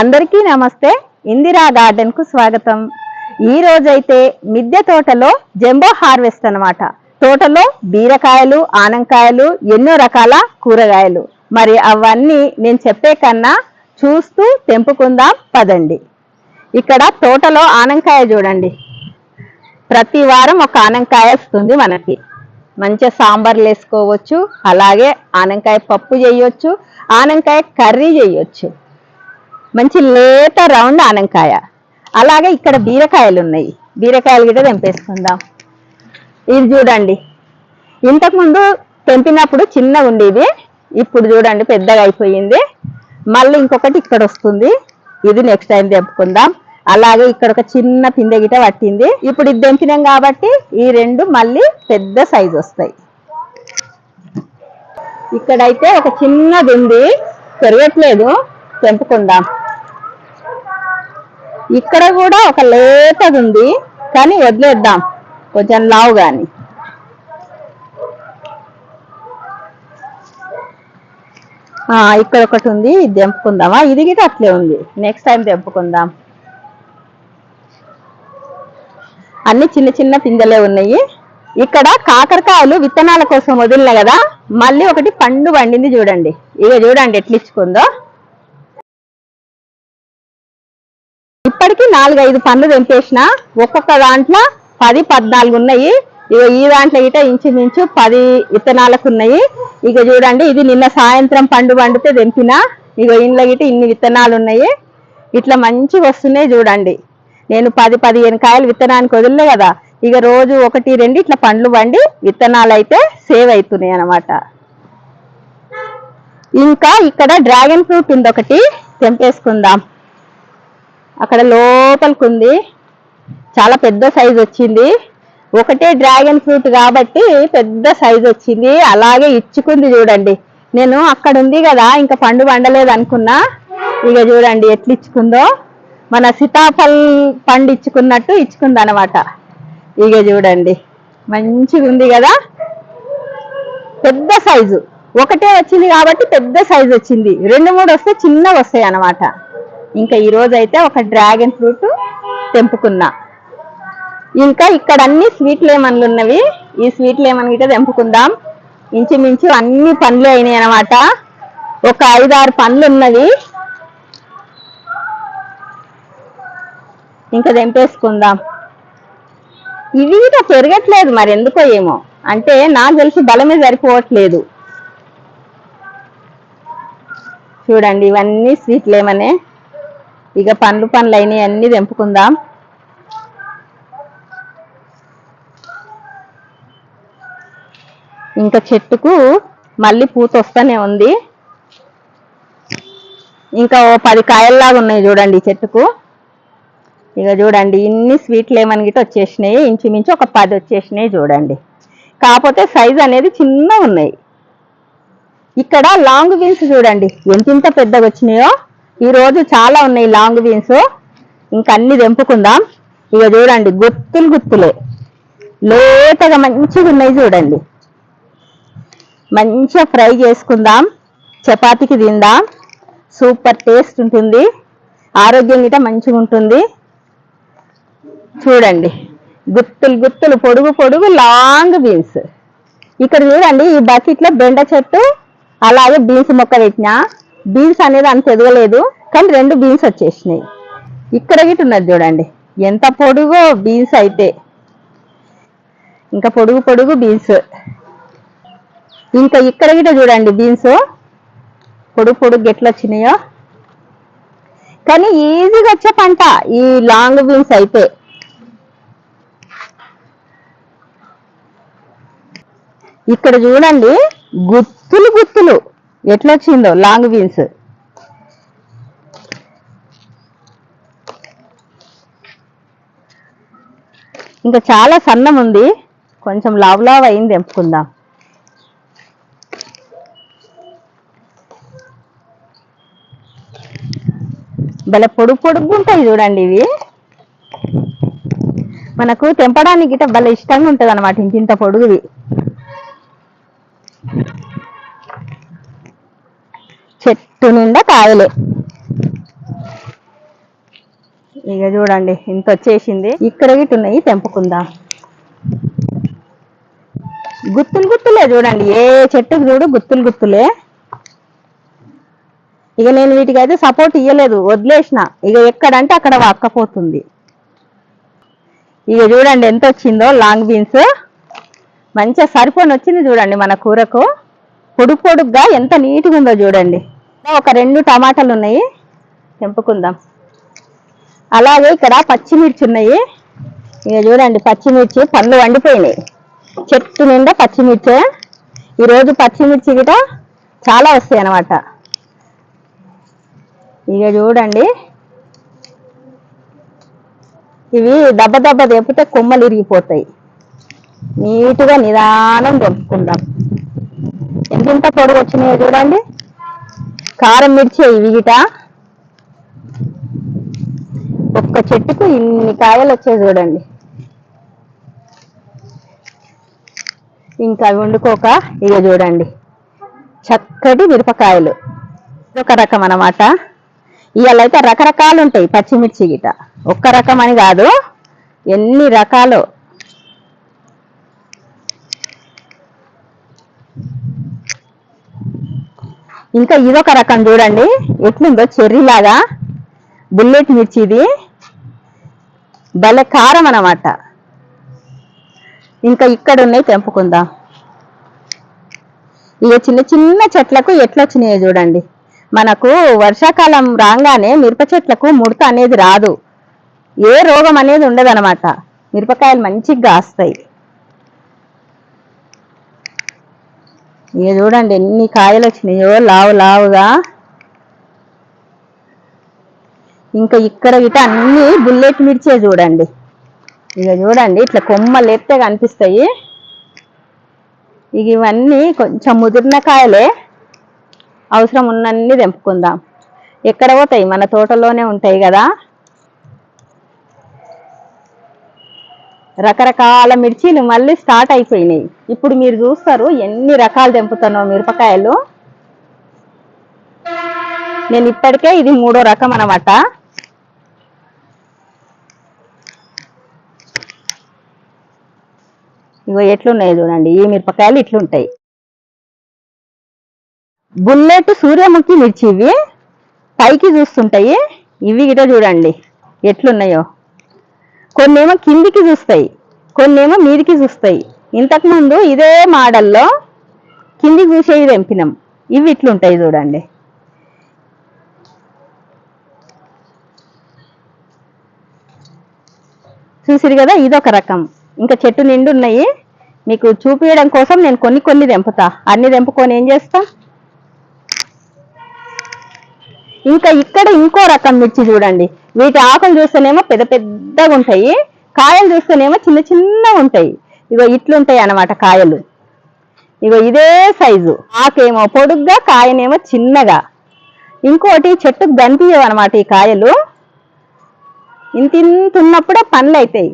అందరికీ నమస్తే. ఇందిరా గార్డెన్కు స్వాగతం. ఈ రోజైతే మిద్దె తోటలో జంబో హార్వెస్ట్ అన్నమాట. తోటలో బీరకాయలు ఆనంకాయలు ఎన్నో రకాల కూరగాయలు. మరి అవన్నీ నేను చెప్పే కన్నా చూస్తూ తెంపుకుందాం పదండి. ఇక్కడ తోటలో ఆనంకాయ చూడండి. ప్రతి వారం ఒక ఆనంకాయ వస్తుంది మనకి. మంచిగా సాంబార్లు వేసుకోవచ్చు అలాగే ఆనంకాయ పప్పు చేయొచ్చు ఆనంకాయ కర్రీ చేయొచ్చు. మంచి లేత రౌండ్ ఆనంకాయ అలాగే ఇక్కడ బీరకాయలు ఉన్నాయి. బీరకాయలు కూడా తెంపేసుకుందాం. ఇది చూడండి. ఇంతకుముందు తెంపినప్పుడు చిన్నగా ఉండేది. ఇప్పుడు చూడండి పెద్దగా అయిపోయింది. మళ్ళీ ఇంకొకటి ఇక్కడ వస్తుంది. ఇది నెక్స్ట్ టైం తెంపుకుందాం. అలాగే ఇక్కడ ఒక చిన్న పిందె గిట పట్టింది. ఇప్పుడు ఇది తెంపినాం కాబట్టి ఈ రెండు మళ్ళీ పెద్ద సైజు వస్తాయి. ఇక్కడైతే ఒక చిన్నది ఉంది పెరగట్లేదు. తెంపుకుందాం. ఇక్కడ కూడా ఒక లేతది ఉంది కానీ వదిలేద్దాం. కొంచెం లావు కానీ ఇక్కడ ఒకటి ఉంది ఇది తెంపుకుందామా ఇది గిట అట్లే ఉంది. నెక్స్ట్ టైం తెంపుకుందాం అన్ని చిన్న చిన్న పిందెలే ఉన్నాయి ఇక్కడ కాకరకాయలు విత్తనాల కోసం వదిలిన కదా మళ్ళీ ఒకటి పండు పండింది చూడండి. ఇక చూడండి ఎట్లిచ్చుకుందో. ఇప్పటికి నాలుగైదు పండ్లు తెంపేసిన ఒక్కొక్క దాంట్లో పది పద్నాలుగు ఉన్నాయి. ఇక ఈ దాంట్లో ఇట ఇంచుమించు పది విత్తనాలకు ఉన్నాయి. ఇక చూడండి ఇది నిన్న సాయంత్రం పండు పండితే తెంపిన. ఇక ఇంట్లో గిట ఇన్ని విత్తనాలు ఉన్నాయి. ఇట్లా మంచిగా వస్తున్నాయి చూడండి. నేను పది పదిహేను కాయలు విత్తనానికి వదిలే కదా ఇక రోజు ఒకటి రెండు ఇట్లా పండ్లు పండి విత్తనాలు అయితే సేవ్ అవుతున్నాయి అన్నమాట. ఇంకా ఇక్కడ డ్రాగన్ ఫ్రూట్ ఉంది ఒకటి తెంపేసుకుందాం. అక్కడ లోపలికి ఉంది చాలా పెద్ద సైజు వచ్చింది. ఒకటే డ్రాగన్ ఫ్రూట్ కాబట్టి పెద్ద సైజు వచ్చింది. అలాగే ఇచ్చుకుంది చూడండి. నేను అక్కడ ఉంది కదా ఇంకా పండు పండలేదు అనుకున్నా. ఇక చూడండి ఎట్లా ఇచ్చుకుందో మన సీతాఫల్ పండు ఇచ్చుకున్నట్టు ఇచ్చుకుంది అనమాట ఇక చూడండి. మంచిగా ఉంది కదా. పెద్ద సైజు. ఒకటే వచ్చింది కాబట్టి పెద్ద సైజు వచ్చింది. రెండు మూడు వస్తే చిన్నగా వస్తాయి అన్నమాట ఇంకా ఈరోజు అయితే ఒక డ్రాగన్ ఫ్రూట్ తెంపుకున్నా. ఇంకా ఇక్కడ అన్ని స్వీట్ లెమన్లు ఉన్నవి. ఈ స్వీట్ లెమన్ గిట్ట తెంపుకుందాం. ఇంచుమించు అన్ని పండ్లు అయినాయి అన్నమాట. ఒక ఐదారు పండ్లు ఉన్నవి. ఇంకా తెంపేసుకుందాం. ఇవి కూడా పెరగట్లేదు మరి ఎందుకో ఏమో. అంటే నాకు తెలిసి బలమే సరిపోవట్లేదు. చూడండి ఇవన్నీ స్వీట్ లేమనే. ఇక పండ్లు పండ్లు అయినాయి అన్ని తెంపుకుందాం. ఇంకా చెట్టుకు మళ్ళీ పూత వస్తూనే ఉంది. ఇంకా ఓ పది కాయల్లాగా ఉన్నాయి చూడండి చెట్టుకు. ఇక చూడండి ఇన్ని స్వీట్లు ఏమని గిట్ట వచ్చేసినాయి. ఇంచుమించు ఒక పది వచ్చేసినాయి చూడండి. కాకపోతే సైజ్ అనేది చిన్న ఉన్నాయి ఇక్కడ లాంగ్ బీన్స్ చూడండి ఎంతింత పెద్దగా వచ్చినాయో ఈరోజు చాలా ఉన్నాయి లాంగ్ బీన్స్ ఇంకా అన్ని తెంపుకుందాం. ఇక చూడండి గుత్తులు గుత్తులే. లేతగా మంచిగా ఉన్నాయి చూడండి. మంచిగా ఫ్రై చేసుకుందాం. చపాతీకి తిందాం. సూపర్ టేస్ట్ ఉంటుంది. ఆరోగ్యం గిట మంచిగా ఉంటుంది. చూడండి గుత్తులు గుత్తులు పొడుగు పొడుగు లాంగ్ బీన్స్ ఇక్కడ చూడండి ఈ బకెట్లో బెండ చెట్టు అలాగే బీన్స్ మొక్క పెట్టినా. బీన్స్ అనేది అంత ఎదగలేదు కానీ రెండు బీన్స్ వచ్చేసినాయి. ఇక్కడ గిట్ ఉన్నది చూడండి. ఎంత పొడుగో బీన్స్ అయితే. ఇంకా పొడుగు పొడుగు బీన్స్. ఇంకా ఇక్కడ గిట చూడండి బీన్స్. పొడుగు పొడుగు ఎట్లా వచ్చినాయో. కానీ ఈజీగా వచ్చే పంట ఈ లాంగ్ బీన్స్ అయితే. ఇక్కడ చూడండి గుత్తులు గుత్తులు. ఎట్లా వచ్చిందో లాంగ్ బీన్స్. ఇంకా చాలా సన్నం ఉంది. కొంచెం లావ్ లావ్ అయింది ఎంపుకుందాం భలే పొడుగు పొడుగు ఉంటాయి చూడండి ఇవి. మనకు తెంపడానికి గిట్ట భలే ఇష్టంగా ఉంటుంది అనమాట ఇంత పొడుగువి. చెట్టు నిండా కాయలే. ఇక చూడండి ఇంత వచ్చేసింది. ఇక్కడ ఉన్నాయి తెంపుకుందాం. గుత్తులు గుత్తులే చూడండి ఏ చెట్టుకు చూడు గుత్తులు గుత్తులే. ఇక నేను వీటికి అయితే సపోర్ట్ ఇవ్వలేదు వదిలేసిన. ఇక ఎక్కడంటే అక్కడ వాక్కపోతుంది. ఇక చూడండి ఎంత వచ్చిందో లాంగ్ బీన్స్ మంచిగా సరిపోని వచ్చింది చూడండి మన కూరకు. పొడుగు పొడుగ్గా ఎంత నీట్గా ఉందో చూడండి. ఒక రెండు టమాటాలు ఉన్నాయి. తెంపుకుందాం అలాగే ఇక్కడ పచ్చిమిర్చి ఉన్నాయి ఇక చూడండి పచ్చిమిర్చి పండ్లు వండిపోయినాయి. చెట్టు నిండా పచ్చిమిర్చి. ఈరోజు పచ్చిమిర్చి గిట చాలా వస్తాయి అన్నమాట. ఇక చూడండి. ఇవి దెబ్బ దెబ్బ తెప్పితే కొమ్మలు ఇరిగిపోతాయి. నీట్గా నిదానం తెంపుకుందాం ఎంత పొడుగు వచ్చినాయో చూడండి. కారం మిర్చి ఇవి గిట ఒక్క చెట్టుకు ఇన్ని కాయలు వచ్చాయి చూడండి. ఇంకా అవి వండుకోక ఇక చూడండి. చక్కటి మిరపకాయలు. ఒక రకం అన్నమాట. ఇవాళ అయితే రకరకాలు ఉంటాయి పచ్చిమిర్చి గిట. ఒక్క రకం అని కాదు. ఎన్ని రకాలు ఇంకా ఇదొక రకం చూడండి. ఎట్లుందో చెర్రీ లాగా బుల్లెట్ మిర్చి ఇది భలే కారం అన్నమాట. ఇంకా ఇక్కడ ఉన్నాయి తెంపుకుందాం. ఇక చిన్న చిన్న చెట్లకు ఎట్లా వచ్చినాయో చూడండి. మనకు వర్షాకాలం రాగానే మిరప చెట్లకు ముడత అనేది రాదు. ఏ రోగం అనేది ఉండదనమాట మిరపకాయలు మంచిగా కాస్తాయి. ఇక చూడండి ఎన్ని కాయలు వచ్చినాయో. లావు లావుగా. ఇంకా ఇక్కడ గిట అన్ని బుల్లెట్ మిర్చే చూడండి. ఇక చూడండి ఇట్లా కొమ్మలు ఎత్తే కనిపిస్తాయి. ఇక ఇవన్నీ కొంచెం ముదిరిన కాయలే. అవసరం ఉన్నన్ని తెంపుకుందాం. ఎక్కడ పోతాయి? మన తోటలోనే ఉంటాయి కదా. రకరకాల మిర్చీలు మళ్ళీ స్టార్ట్ అయిపోయినాయి. ఇప్పుడు మీరు చూస్తారు ఎన్ని రకాలు తెంపుతున్నావు మిరపకాయలు. నేను ఇప్పటికే ఇది మూడో రకం అనమాట ఇగో ఎట్లున్నాయి చూడండి. ఈ మిరపకాయలు ఇట్లుంటాయి. బుల్లెట్ సూర్యముఖి మిర్చి ఇవి పైకి చూస్తుంటాయి. ఇవి గిట చూడండి. ఎట్లున్నాయో. కొన్నేమో కిందికి చూస్తాయి కొన్నేమో మీదికి చూస్తాయి. ఇంతకుముందు ఇదే మోడల్లో కిందికి చూసేవి తెంపినాం. ఇవి ఇట్లుంటాయి చూడండి. చూసిరు కదా? ఇదొక రకం. ఇంకా చెట్టు నిండు ఉన్నాయి. మీకు చూపించడం కోసం నేను కొన్ని కొన్ని తెంపుతా. అన్ని తెంపుకొని ఏం చేస్తా? ఇంకా ఇక్కడ ఇంకో రకం మిర్చి చూడండి. వీటి ఆకులు చూస్తేనేమో పెద్ద పెద్దగా ఉంటాయి కాయలు చూస్తేనేమో చిన్న చిన్నగా ఉంటాయి. ఇగో ఇట్లుంటాయి అన్నమాట కాయలు. ఇగో ఇదే సైజు. ఆకేమో పొడుగ్గా కాయనేమో చిన్నగా. ఇంకోటి చెట్టుకు కనిపించవు అనమాట ఈ కాయలు. ఇంత ఇంత ఉన్నప్పుడే పండ్లు అవుతాయి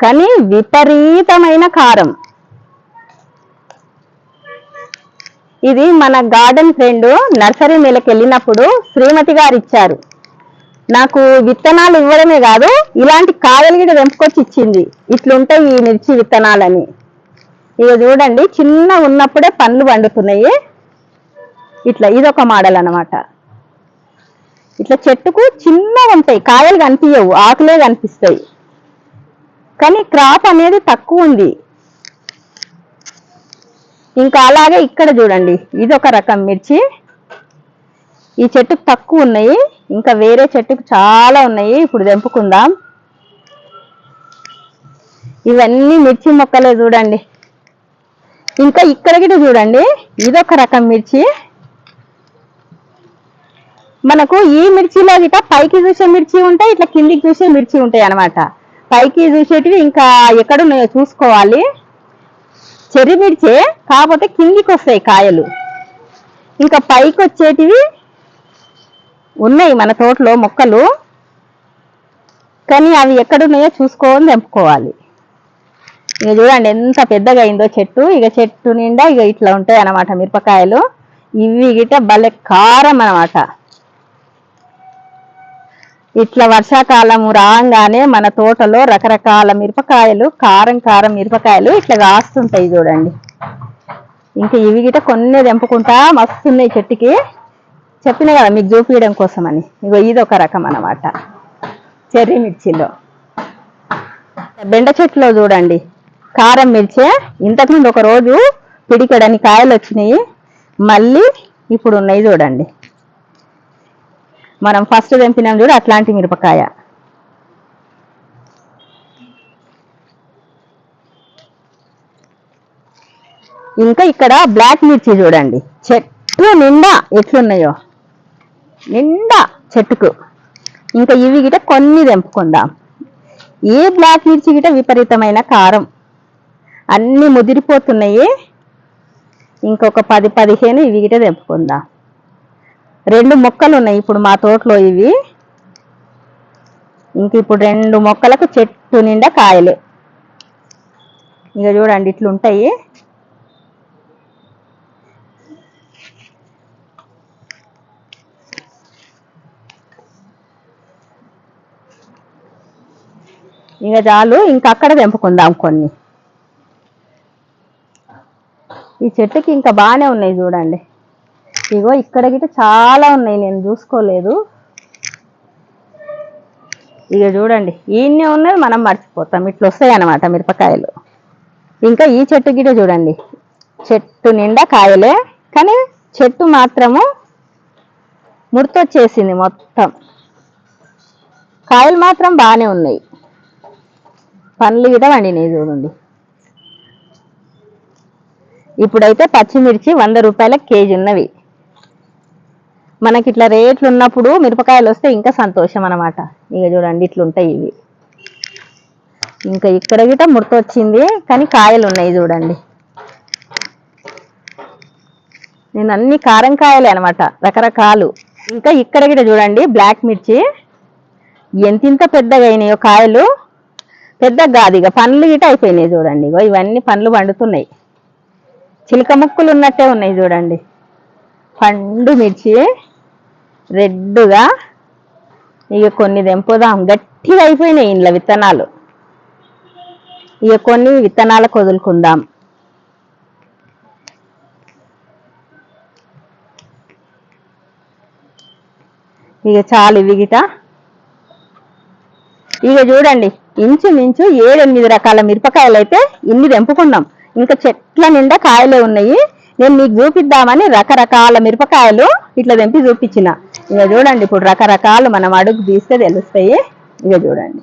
కానీ విపరీతమైన కారం. ఇది మన గార్డెన్ ఫ్రెండ్ నర్సరీ మేళకి వెళ్ళినప్పుడు శ్రీమతి గారు ఇచ్చారు నాకు విత్తనాలు ఇవ్వడమే కాదు ఇలాంటి కాయలు కూడా వెంపుకొచ్చి ఇచ్చింది. ఇట్లుంటాయి ఈ మిర్చి విత్తనాలని. ఇక చూడండి చిన్న ఉన్నప్పుడే పండ్లు పండుతున్నాయి. ఇట్లా ఇదొక మోడల్ అన్నమాట. ఇట్లా చెట్టుకు చిన్నగా ఉంటాయి కాయలు కనిపించవు ఆకులే కనిపిస్తాయి. కానీ క్రాప్ అనేది తక్కువ ఉంది. ఇంకా అలాగే ఇక్కడ చూడండి ఇది ఒక రకం మిర్చి. ఈ చెట్టుకు తక్కువ ఉన్నాయి ఇంకా వేరే చెట్టుకు చాలా ఉన్నాయి ఇప్పుడు తెంపుకుందాం. ఇవన్నీ మిర్చి మొక్కలే చూడండి. ఇంకా ఇక్కడ గిట చూడండి ఇదొక రకం మిర్చి. మనకు ఈ మిర్చిలో గిట పైకి చూసే మిర్చి ఉంటాయి ఇట్లా కిందికి చూసే మిర్చి ఉంటాయి అనమాట పైకి చూసేటివి ఇంకా ఎక్కడున్నాయో చూసుకోవాలి. చెర్రి మిర్చే కాకపోతే కిందికి వస్తాయి కాయలు. ఇంకా పైకి వచ్చేటివి ఉన్నాయి మన తోటలో మొక్కలు. కానీ అవి ఎక్కడున్నాయో చూసుకొని తెంపుకోవాలి. ఇక చూడండి ఎంత పెద్దగా అయిందో చెట్టు. ఇక చెట్టు నిండా ఇక ఇట్లా ఉంటాయి అన్నమాట మిరపకాయలు. ఇవి గిట భలే కారం అన్నమాట. ఇట్లా వర్షాకాలం రాగానే మన తోటలో రకరకాల మిరపకాయలు కారం కారం మిరపకాయలు ఇట్లా కాస్తుంటాయి చూడండి. ఇంకా ఇవి గిట కొన్ని తెంపుకుంటా మస్తున్నాయి చెట్టుకి. చెప్పిన కదా మీకు చూపించడం కోసం అని ఇగో ఇది ఒక రకం అన్నమాట చెర్రీ మిర్చిలో. బెండ చెట్టులో చూడండి. కారం మిర్చే. ఇంతకుముందు ఒక రోజు పిడికడని కాయలు వచ్చినాయి. మళ్ళీ ఇప్పుడు ఉన్నాయి చూడండి. మనం ఫస్ట్ తెంపినాం చూడు అట్లాంటి మిరపకాయ. ఇంకా ఇక్కడ బ్లాక్ మిర్చి చూడండి. చెట్టు నిండా ఎట్లున్నాయో. నిండా చెట్టుకు. ఇంకా ఇవి గిట కొన్ని తెంపుకుందాం. ఏ బ్లాక్ మిర్చి గిట విపరీతమైన కారం. అన్ని ముదిరిపోతున్నాయి. ఇంకొక పది పదిహేను ఇవి గిట తెంపుకుందాం. రెండు మొక్కలు ఉన్నాయి ఇప్పుడు మా తోటలో ఇవి. ఇంక ఇప్పుడు రెండు మొక్కలకు చెట్టు నిండా కాయలే. ఇక చూడండి ఇట్లుంటాయి. ఇక చాలు ఇంకా అక్కడ తెంపుకుందాం కొన్ని. ఈ చెట్టుకి ఇంకా బాగానే ఉన్నాయి చూడండి. ఇగో ఇక్కడ గిట్ట చాలా ఉన్నాయి నేను చూసుకోలేదు. ఇక చూడండి ఈయన్నే ఉన్నది మనం మర్చిపోతాం. ఇట్లా వస్తాయి అన్నమాట మిరపకాయలు. ఇంకా ఈ చెట్టు గిట చూడండి. చెట్టు నిండా కాయలే కానీ చెట్టు మాత్రము ముడతొచ్చేసింది మొత్తం. కాయలు మాత్రం బాగానే ఉన్నాయి. పండ్లు కూడా వండినాయి చూడండి. ఇప్పుడైతే పచ్చిమిర్చి వంద రూపాయల కేజీ ఉన్నవి. మనకి ఇట్లా రేట్లు ఉన్నప్పుడు మిరపకాయలు వస్తే ఇంకా సంతోషం అన్నమాట. ఇక చూడండి ఇట్లుంటాయి ఇవి. ఇంకా ఇక్కడ గిట ముడత వచ్చింది కానీ కాయలు ఉన్నాయి చూడండి. నేను అన్ని కారం కాయలే అనమాట రకరకాలు. ఇంకా ఇక్కడ గిట చూడండి బ్లాక్ మిర్చి. ఎంతింత పెద్దగా అయినాయో కాయలు. పెద్దగా కాదు ఇక పండ్లు గిట అయిపోయినాయి చూడండి. ఇగో ఇవన్నీ పండ్లు పండుతున్నాయి. చిలక ముక్కులు ఉన్నట్టే ఉన్నాయి చూడండి. పండు మిర్చి రెడ్డుగా ఇక కొన్ని తెంపుదాం. గట్టిగా అయిపోయినాయి ఇంట్లో విత్తనాలు. ఇక కొన్ని విత్తనాలకు వదులుకుందాం ఇక చాలు ఇవి గిట. ఇక చూడండి. ఇంచుమించు ఏడెనిమిది రకాల మిరపకాయలు అయితే ఇన్ని తెంపుకున్నాం. ఇంకా చెట్ల నిండా కాయలే ఉన్నాయి. నేను మీకు చూపిద్దామని రకరకాల మిరపకాయలు ఇట్లా తెంపి చూపించిన. ఇక చూడండి ఇప్పుడు రకరకాలు మనం అడుగు తీస్తే తెలుస్తాయి. ఇక చూడండి.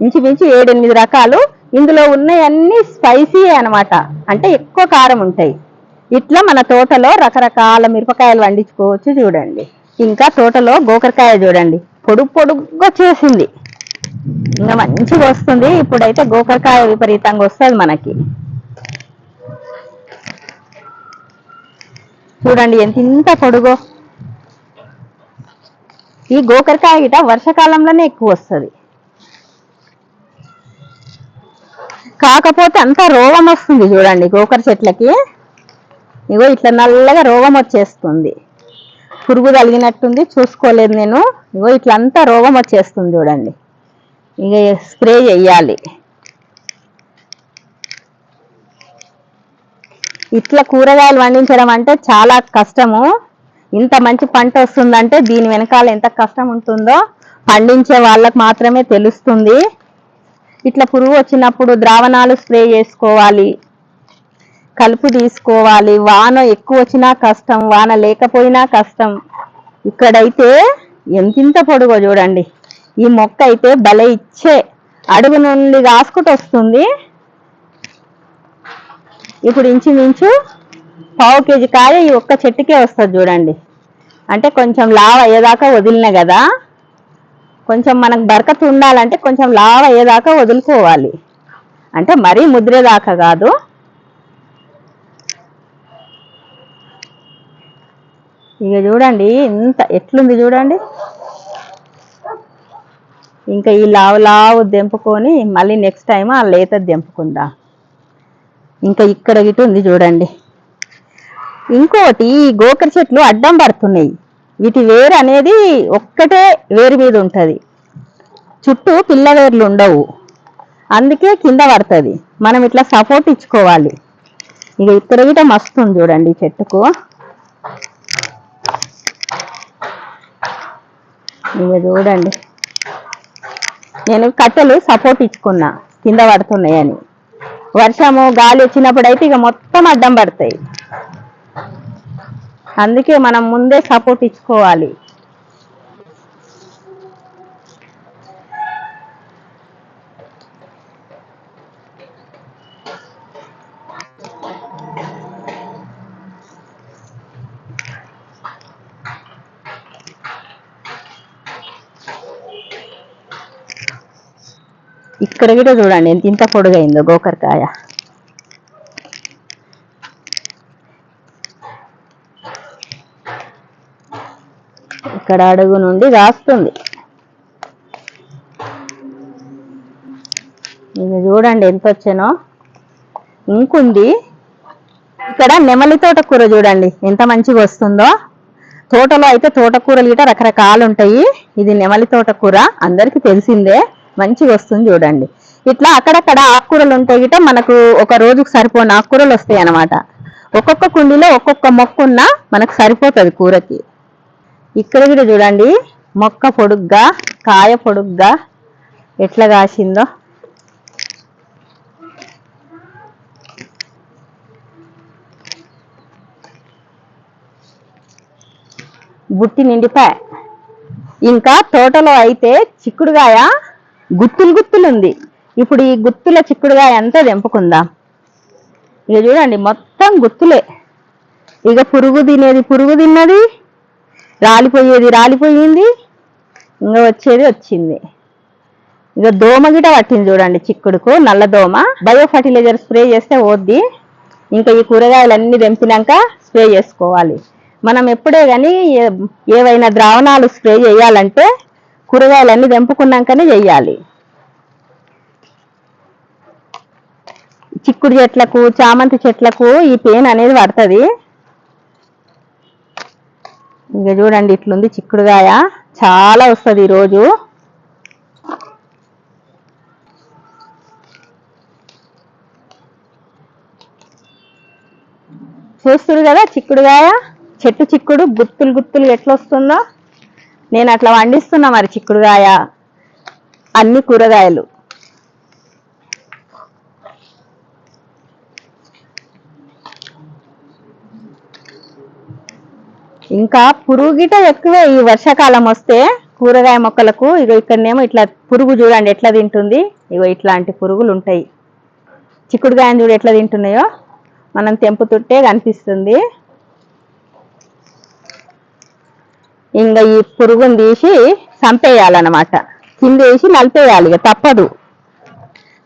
ఇంచుమించు ఏడెనిమిది రకాలు. ఇందులో ఉన్నాయన్నీ స్పైసీ అన్నమాట. అంటే ఎక్కువ కారం ఉంటాయి. ఇట్లా మన తోటలో రకరకాల మిరపకాయలు వండించుకోవచ్చు చూడండి. ఇంకా తోటలో గోకరకాయ చూడండి. పొడుగు పొడుగ్గా చేసింది. ఇంకా మంచిగా వస్తుంది. ఇప్పుడైతే గోకరకాయ విపరీతంగా వస్తుంది మనకి. చూడండి ఎంత ఇంత పొడుగో. ఈ గోకరకాయ గిట వర్షాకాలంలోనే ఎక్కువ వస్తుంది. కాకపోతే అంత రోగం వస్తుంది చూడండి గోకర చెట్లకి. ఇగో ఇట్లా నల్లగా రోగం వచ్చేస్తుంది. పురుగు తగిలినట్టుంది చూసుకోలేదు నేను. ఇగో ఇట్లంతా రోగం వచ్చేస్తుంది చూడండి. ఇక స్ప్రే చెయ్యాలి ఇట్లా కూరగాయలు పండించడం అంటే చాలా కష్టము. ఇంత మంచి పంట వస్తుందంటే దీని వెనకాల ఎంత కష్టం ఉంటుందో పండించే వాళ్ళకు మాత్రమే తెలుస్తుంది. ఇట్లా పురుగు వచ్చినప్పుడు ద్రావణాలు స్ప్రే చేసుకోవాలి. కలుపు తీసుకోవాలి. వాన ఎక్కువ వచ్చినా కష్టం వాన లేకపోయినా కష్టం. ఇక్కడైతే ఎంతింత పొడుగో చూడండి. ఈ మొక్క అయితే భలే ఇచ్చే అడుగు నుండి రాసుకుంటూ వస్తుంది. ఇప్పుడు ఇంచుమించు పావు కేజీ కాయ ఈ ఒక్క చెట్టుకే వస్తుంది చూడండి. అంటే కొంచెం లావ్ అయ్యేదాకా వదిలిన కదా కొంచెం మనకు బరకత ఉండాలంటే కొంచెం లావ్ అయ్యేదాకా వదులుకోవాలి. అంటే మరీ ముద్రేదాకా కాదు. ఇక చూడండి ఇంత ఎట్లుంది చూడండి. ఇంకా ఈ లావు లావు దింపుకొని మళ్ళీ నెక్స్ట్ టైం ఆ లేత దెంపుకుందా. ఇంకా ఇక్కడ గిట్ట ఉంది చూడండి. ఇంకోటి ఈ గోకర చెట్లు అడ్డం పడుతున్నాయి. వీటి వేరు అనేది ఒక్కటే వేరు మీద ఉంటుంది. చుట్టూ పిల్లవేర్లు ఉండవు. అందుకే కింద పడుతుంది. మనం ఇట్లా సపోర్ట్ ఇచ్చుకోవాలి. ఇక ఇక్కడ గిట మస్తు ఉంది చూడండి చెట్టుకు. ఇక చూడండి. నేను కట్టెలు సపోర్ట్ ఇచ్చుకున్నా. కింద పడుతున్నాయని వర్షము గాలి వచ్చినప్పుడు అయితే ఇక మొత్తం అడ్డం పడతాయి. అందుకే మనం ముందే సపోర్ట్ ఇచ్చుకోవాలి. ఇక్కడ కూడా చూడండి ఎంత ఇంత పొడుగైందో గోకరకాయ. ఇక్కడ అడుగు నుండి రాస్తుంది. ఇది చూడండి ఎంత వచ్చానో. ఇంకుంది. ఇక్కడ నెమలి తోటకూర చూడండి ఎంత మంచిగా వస్తుందో. తోటలో అయితే తోటకూరలు గిట రకరకాలు ఉంటాయి. ఇది నెమలి తోటకూర అందరికీ తెలిసిందే. మంచిగా వస్తుంది చూడండి. ఇట్లా అక్కడక్కడ ఆకుకూరలు ఉంటే గిట మనకు ఒక రోజుకు సరిపోని ఆకుకూరలు వస్తాయి అన్నమాట. ఒక్కొక్క కుండీలో ఒక్కొక్క మొక్క ఉన్నా మనకు సరిపోతుంది కూరకి. ఇక్కడ కూడా చూడండి మొక్క పొడుగ్గా కాయ పొడుగ్గా ఎట్లా కాసిందో. బుట్టి నిండిపాయ. ఇంకా తోటలో అయితే చిక్కుడుగాయ గుత్తులు గుత్తులు ఉంది. ఇప్పుడు ఈ గుత్తుల చిక్కుడుగా ఎంత తెంపుకుందాం? ఇక చూడండి మొత్తం గుత్తులే. ఇక పురుగు తినేది పురుగు తిన్నది రాలిపోయేది రాలిపోయింది ఇంకా వచ్చేది వచ్చింది. ఇక దోమ గిట పట్టింది చూడండి చిక్కుడుకు నల్ల దోమ. బయో ఫర్టిలైజర్ స్ప్రే చేస్తే వద్ది ఇంకా ఈ కూరగాయలన్నీ తెంపినాక స్ప్రే చేసుకోవాలి. మనం ఎప్పుడే కానీ ఏవైనా ద్రావణాలు స్ప్రే చేయాలంటే కూరగాయలన్నీ తెంపుకున్నాకనే చెయ్యాలి. చిక్కుడు చెట్లకు చామంతి చెట్లకు ఈ పెయిన్ అనేది పడుతుంది. ఇక చూడండి ఇట్లుంది చిక్కుడుగాయ. చాలా వస్తుంది ఈరోజు. చూస్తురు కదా చిక్కుడుగాయ? చెట్టు చిక్కుడు గుత్తులు గుత్తులు ఎట్లా వస్తుందో నేను అట్లా వండిస్తున్నా మరి చిక్కుడుగాయ అన్ని కూరగాయలు. ఇంకా పురుగు గిట ఎక్కువే ఈ వర్షాకాలం వస్తే కూరగాయ మొక్కలకు ఇగో ఇక్కడనేమో ఇట్లా పురుగు చూడండి ఎట్లా తింటుంది. ఇగో ఇట్లాంటి పురుగులు ఉంటాయి. చిక్కుడుగాయని చూడు ఎట్లా తింటున్నాయో. మనం తెంపుతుంటే కనిపిస్తుంది. ఇంకా ఈ పురుగుని తీసి చంపేయాలన్నమాట. కింద వేసి నలిపేయాలి ఇక తప్పదు.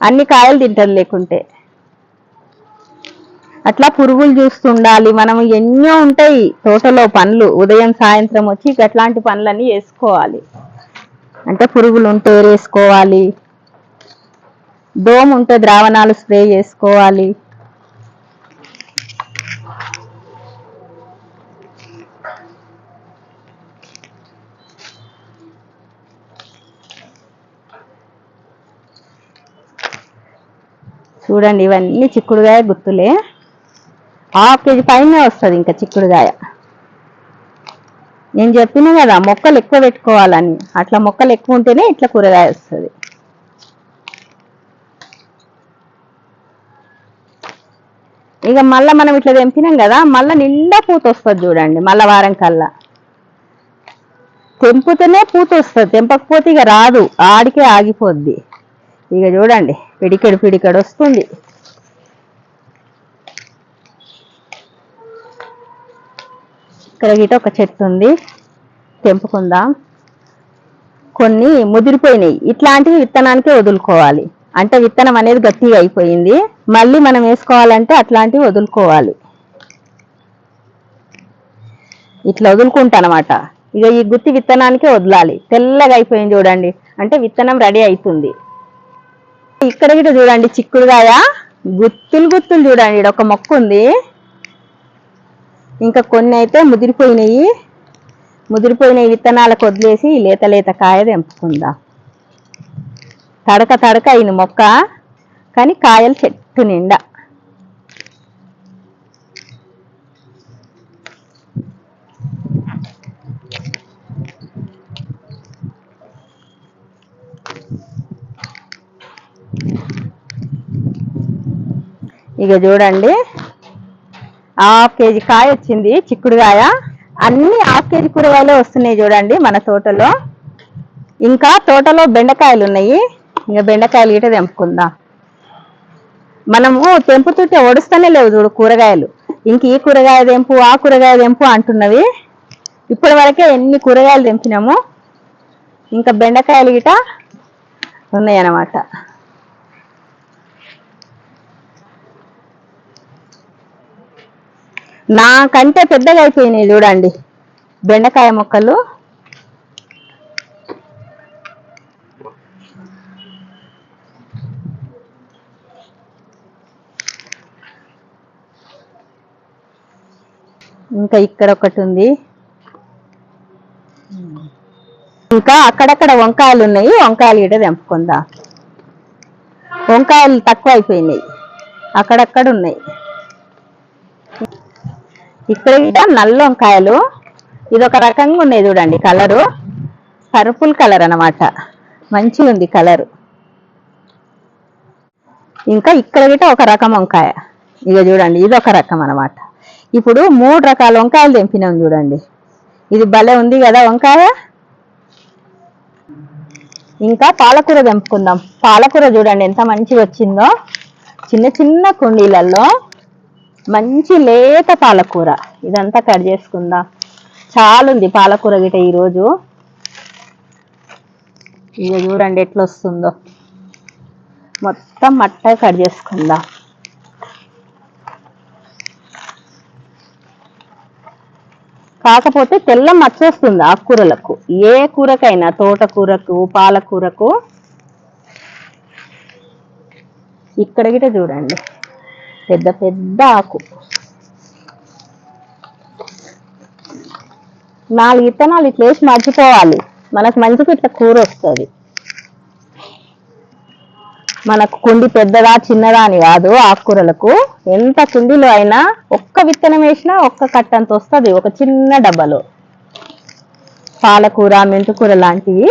అన్ని కాయలు తింటారు లేకుంటే. అట్లా పురుగులు చూస్తుండాలి మనం ఎన్నో ఉంటాయి తోటలో పనులు ఉదయం సాయంత్రం వచ్చి అట్లాంటి పనులన్నీ వేసుకోవాలి అంటే పురుగులు ఉంటే వేసుకోవాలి? దోమ ఉంటే ద్రావణాలు స్ప్రే చేసుకోవాలి. చూడండి ఇవన్నీ చిక్కుడుగాయ గుత్తులే. హాఫ్ కేజీ పైన వస్తుంది ఇంకా చిక్కుడుగాయ. నేను చెప్పిన కదా మొక్కలు ఎక్కువ పెట్టుకోవాలని. అట్లా మొక్కలు ఎక్కువ ఉంటేనే ఇట్లా కూరగాయ వస్తుంది. ఇక మళ్ళీ మనం ఇట్లా తెంపినాం కదా మళ్ళీ నిండా పూత వస్తుంది చూడండి మళ్ళా వారం కల్లా. తెంపుతేనే పూత వస్తుంది తెంపకపోతే ఇక రాదు ఆడికే ఆగిపోద్ది. ఇక చూడండి పిడికెడు పిడికెడు వస్తుంది. ఇక్కడ గిట ఒక చెట్టు ఉంది తెంపుకుందాం. కొన్ని ముదిరిపోయినాయి. ఇట్లాంటివి విత్తనానికే వదులుకోవాలి. అంటే విత్తనం అనేది గట్టిగా అయిపోయింది. మళ్ళీ మనం వేసుకోవాలంటే అట్లాంటివి వదులుకోవాలి. ఇట్లా వదులుకుంటానమాట. ఇక ఈ గుత్తి విత్తనానికే వదలాలి. తెల్లగా అయిపోయింది చూడండి. అంటే విత్తనం రెడీ అవుతుంది ఇక్కడ గిట చూడండి చిక్కుడుగాయ గుత్తులు గుత్తులు చూడండి. ఈడ ఒక మొక్క ఉంది. ఇంకా కొన్ని అయితే ముదిరిపోయినాయి. ముదిరిపోయిన విత్తనాలకు వదిలేసి లేత లేత కాయ తెంపుకుందాం. తడక తడక అయిన మొక్క. కానీ కాయలు చెట్టు నిండా. ఇక చూడండి. హాఫ్ కేజీ కాయ వచ్చింది చిక్కుడుకాయ అన్ని హాఫ్ కేజీ కూరగాయలే వస్తున్నాయి చూడండి మన తోటలో. ఇంకా తోటలో బెండకాయలు ఉన్నాయి. ఇంకా బెండకాయలు గిట తెంపుకుందాం. మనము తెంపుతుంటే ఒడుస్తూనే లేవు చూడు కూరగాయలు. ఇంక ఈ కూరగాయ తెంపు ఆ కూరగాయ తెంపు అంటున్నవి. ఇప్పటి వరకే ఎన్ని కూరగాయలు తెంపినాము. ఇంకా బెండకాయలు గిట ఉన్నాయన్నమాట. నాకంటే పెద్దగా అయిపోయినాయి చూడండి. బెండకాయ మొక్కలు. ఇంకా ఇక్కడ ఒకటి ఉంది. ఇంకా అక్కడక్కడ వంకాయలు ఉన్నాయి. వంకాయలు గిట తెంపుకుందా. వంకాయలు తక్కువ అయిపోయినాయి. అక్కడక్కడ ఉన్నాయి. ఇక్కడ నల్ల వంకాయలు ఇది ఒక రకంగా ఉన్నాయి చూడండి కలరు. పర్పుల్ కలర్ అన్నమాట. మంచిగా ఉంది కలరు. ఇంకా ఇక్కడ గిట ఒక రకం వంకాయ. ఇక చూడండి ఇది ఒక రకం అన్నమాట. ఇప్పుడు మూడు రకాల వంకాయలు తెంపినాం చూడండి. ఇది భలే ఉంది కదా వంకాయ. ఇంకా పాలకూర తెంపుకుందాం. పాలకూర చూడండి ఎంత మంచిగా వచ్చిందో. చిన్న చిన్న కుండీలలో మంచి లేత పాలకూర. ఇదంతా కట్ చేసుకుందాం. చాలుంది ఉంది పాలకూర గిట ఈరోజు. ఇక చూడండి ఎట్లా వస్తుందో మొత్తం మట్ట కట్ చేసుకుందాం. కాకపోతే తెల్ల మచ్చ వస్తుంది ఆకుకూరలకు. ఏ కూరకైనా తోటకూరకు పాలకూరకు. ఇక్కడ గిట చూడండి. పెద్ద పెద్ద ఆకు. నాలుగు విత్తనాలు ఇట్లా వేసి మర్చిపోవాలి. మనకు మంచిగా ఇట్లా కూర వస్తుంది. మనకు కుండి పెద్దదా చిన్నదా అని కాదు ఆకుకూరలకు. ఎంత కుండీలో అయినా ఒక్క విత్తనం వేసినా ఒక్క కట్టంత వస్తుంది ఒక చిన్న డబ్బాలో. పాలకూర మెంతుకూర లాంటివి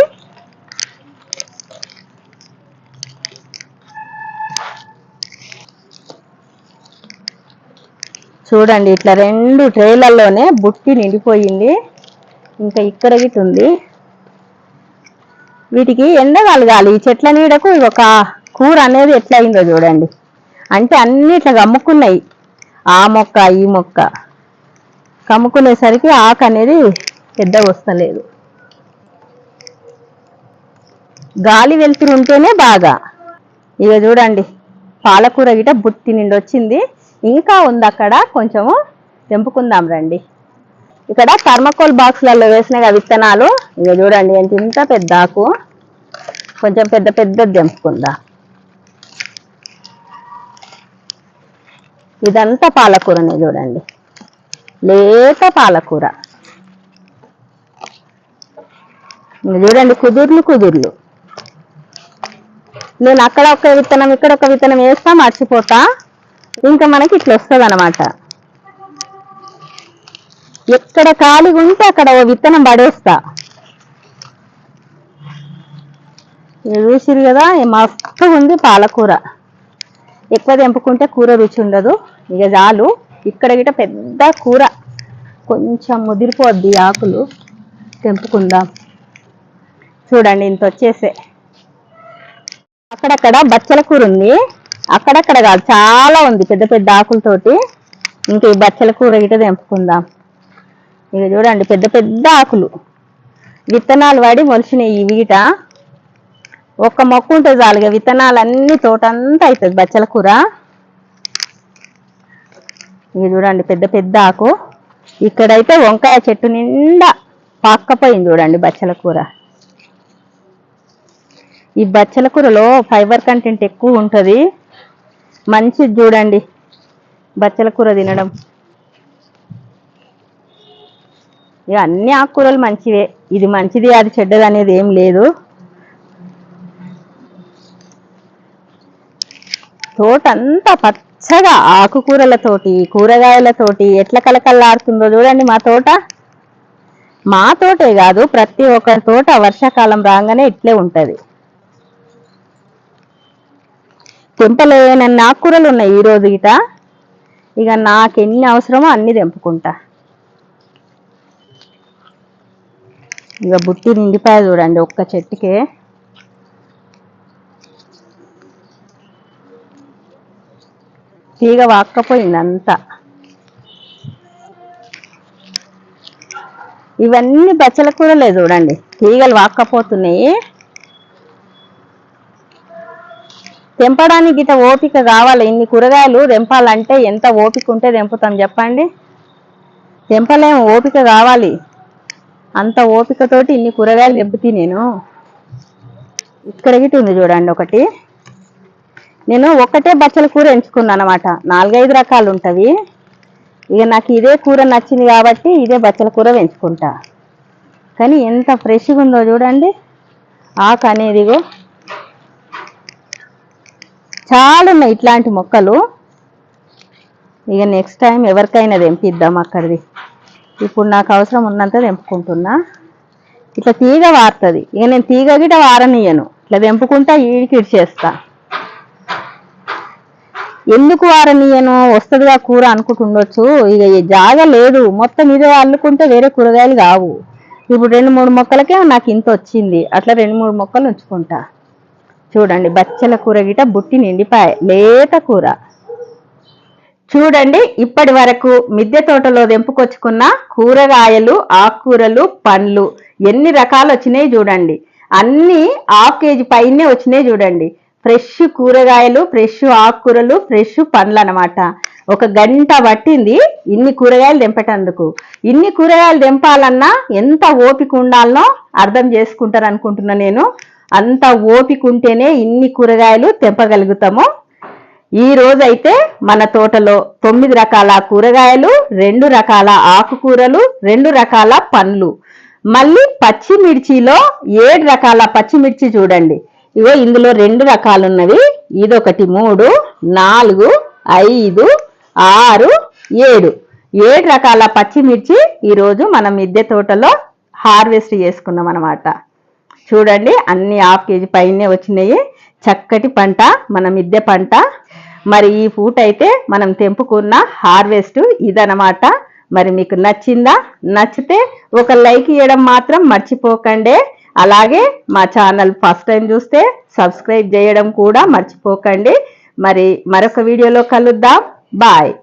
చూడండి ఇట్లా రెండు ట్రేలల్లోనే బుట్టి నిండిపోయింది. ఇంకా ఇక్కడ గిట్ ఉంది. వీటికి ఎండ కలగాలి. ఈ చెట్ల నీడకు ఒక కూర అనేది ఎట్లా అయిందో చూడండి. అంటే అన్ని ఇట్లా కమ్ముకున్నాయి ఆ మొక్క ఈ మొక్క. కమ్ముకునేసరికి ఆకు అనేది పెద్దగా వస్తలేదు. గాలి వెలుతురు ఉంటేనే బాగా. ఇక చూడండి పాలకూర గిట బుట్టి నిండి వచ్చింది ఇంకా ఉంది అక్కడ కొంచెము తెంపుకుందాం రండి. ఇక్కడ థర్మకోల్ బాక్స్లలో వేసిన విత్తనాలు. ఇక చూడండి ఎంత ఇంత పెద్ద ఆకు. కొంచెం పెద్ద పెద్ద తెంపుకుందా. ఇదంతా పాలకూరనే చూడండి. లేత పాలకూర. చూడండి కుదుర్లు కుదుర్లు. నేను అక్కడ ఒక విత్తనం ఇక్కడ ఒక విత్తనం వేస్తా మర్చిపోతా. ఇంకా మనకి ఇట్లా వస్తుంది అనమాట ఎక్కడ ఖాళీగా ఉంటే అక్కడ ఓ విత్తనం పడేస్తా. చూసిరు కదా మస్తుగా ఉంది పాలకూర. ఎక్కువ తెంపుకుంటే కూర రుచి ఉండదు. ఇక చాలు. ఇక్కడ గిట పెద్ద కూర. కొంచెం ముదిరిపోద్ది ఆకులు. తెంపుకుందాం. చూడండి ఇంత వచ్చేసే. అక్కడక్కడ బచ్చల కూర ఉంది. అక్కడక్కడ కాదు చాలా ఉంది పెద్ద పెద్ద ఆకులతోటి. ఇంకా ఈ బచ్చల కూర గిట తెంపుకుందాం. ఇక చూడండి పెద్ద పెద్ద ఆకులు. విత్తనాలు వాడి మొలిచినాయి ఈ వీట ఒక్క మొక్క ఉంటుంది చాలు ఇక విత్తనాలు తోటంతా అవుతుంది బచ్చల కూర. ఇక చూడండి పెద్ద పెద్ద ఆకు. ఇక్కడైతే వంకాయ చెట్టు నిండా పాక్కపోయింది చూడండి బచ్చల కూర. ఈ బచ్చల కూరలో ఫైబర్ కంటెంట్ ఎక్కువ ఉంటుంది. మంచిది చూడండి. బచ్చల కూర తినడం. ఇక అన్ని ఆకుకూరలు మంచివే. ఇది మంచిది అది చెడ్డది అనేది ఏం లేదు. తోట అంతా పచ్చగా ఆకుకూరలతోటి కూరగాయలతోటి ఎట్లా కలకల్లాడుతుందో చూడండి మా తోట. మా తోటే కాదు ప్రతి ఒక్కరి తోట వర్షాకాలం రాగానే ఇట్లే ఉంటుంది. తెంపలేనన్ని ఆకుకూరలు ఉన్నాయి ఈ రోజు గిట ఇక నాకు ఎన్ని అవసరమో అన్ని తెంపుకుంటా. ఇక బుట్టి నిండిపోయా చూడండి ఒక్క చెట్టుకే. తీగ వాక్కపోయింది అంతా ఇవన్నీ బచ్చల కూరలే చూడండి. తీగలు వాక్కపోతున్నాయి. తెంపడానికి గిట ఓపిక కావాలి. ఇన్ని కూరగాయలు తెంపాలంటే ఎంత ఓపిక ఉంటే తెంపుతాం చెప్పండి? తెంపలేము ఓపిక కావాలి. అంత ఓపికతోటి ఇన్ని కూరగాయలు తెంపుతీ నేను. ఇక్కడ గిట ఉంది చూడండి ఒకటి. నేను ఒకటే బచ్చల కూర ఎంచుకున్నాను అనమాట నాలుగైదు రకాలు ఉంటుంది ఇక నాకు ఇదే కూర నచ్చింది కాబట్టి ఇదే బచ్చల కూర పెంచుకుంటా. కానీ ఎంత ఫ్రెష్గా ఉందో చూడండి. ఆకు అనేదిగో చాలా ఉన్నాయి ఇట్లాంటి మొక్కలు. ఇక నెక్స్ట్ టైం ఎవరికైనా తెంపిద్దాం అక్కడిది. ఇప్పుడు నాకు అవసరం ఉన్నంత తెంపుకుంటున్నా. ఇట్లా తీగ వారుతుంది. ఇక నేను తీగ గిట వారనియను ఇట్లా తెంపుకుంటా ఈడికి చేస్తా. ఎందుకు వారనియను వస్తుందిగా కూర అనుకుంటుండొచ్చు ఇక జాగ లేదు. మొత్తం ఇదే అల్లుకుంటే వేరే కూరగాయలు కావు. ఇప్పుడు రెండు మూడు మొక్కలకే నాకు ఇంత వచ్చింది. అట్లా రెండు మూడు మొక్కలు ఉంచుకుంటా. చూడండి బచ్చల కూర గిట బుట్టి నిండిపాయ లేత కూర. చూడండి ఇప్పటి వరకు మిద్దె తోటలో తెంపుకొచ్చుకున్న కూరగాయలు ఆకుకూరలు పండ్లు ఎన్ని రకాలు వచ్చినాయి చూడండి. అన్నీ హాఫ్ కేజీ పైనే వచ్చినాయి చూడండి. ఫ్రెష్ కూరగాయలు ఫ్రెష్ ఆకుకూరలు ఫ్రెష్ పండ్లు అన్నమాట. ఒక గంట పట్టింది ఇన్ని కూరగాయలు తెంపేటందుకు. ఇన్ని కూరగాయలు తెంపాలన్నా ఎంత ఓపిక ఉండాలనో అర్థం చేసుకుంటారు అనుకుంటున్నా నేను. అంత ఓపిక ఉంటేనే ఇన్ని కూరగాయలు తెంపగలుగుతాము. ఈ రోజైతే మన తోటలో తొమ్మిది రకాల కూరగాయలు రెండు రకాల ఆకుకూరలు రెండు రకాల పండ్లు. మళ్ళీ పచ్చిమిర్చిలో ఏడు రకాల పచ్చిమిర్చి చూడండి. ఇగో ఇందులో రెండు రకాలు ఉన్నవి ఇదొకటి మూడు నాలుగు ఐదు ఆరు ఏడు. ఏడు రకాల పచ్చిమిర్చి ఈరోజు మన మిద్దె తోటలో హార్వెస్ట్ చేసుకున్నాం అనమాట చూడండి అన్ని హాఫ్ కేజీ పైనే వచ్చినాయి. చక్కటి పంట మన మిద్దె పంట. మరి ఈ పూట అయితే మనం తెంపుకున్న హార్వెస్ట్ ఇదనమాట మరి మీకు నచ్చిందా నచ్చితే ఒక లైక్ ఇవ్వడం మాత్రం మర్చిపోకండి. అలాగే మా ఛానల్ ఫస్ట్ టైం చూస్తే సబ్స్క్రైబ్ చేయడం కూడా మర్చిపోకండి. మరి మరొక వీడియోలో కలుద్దాం. బాయ్.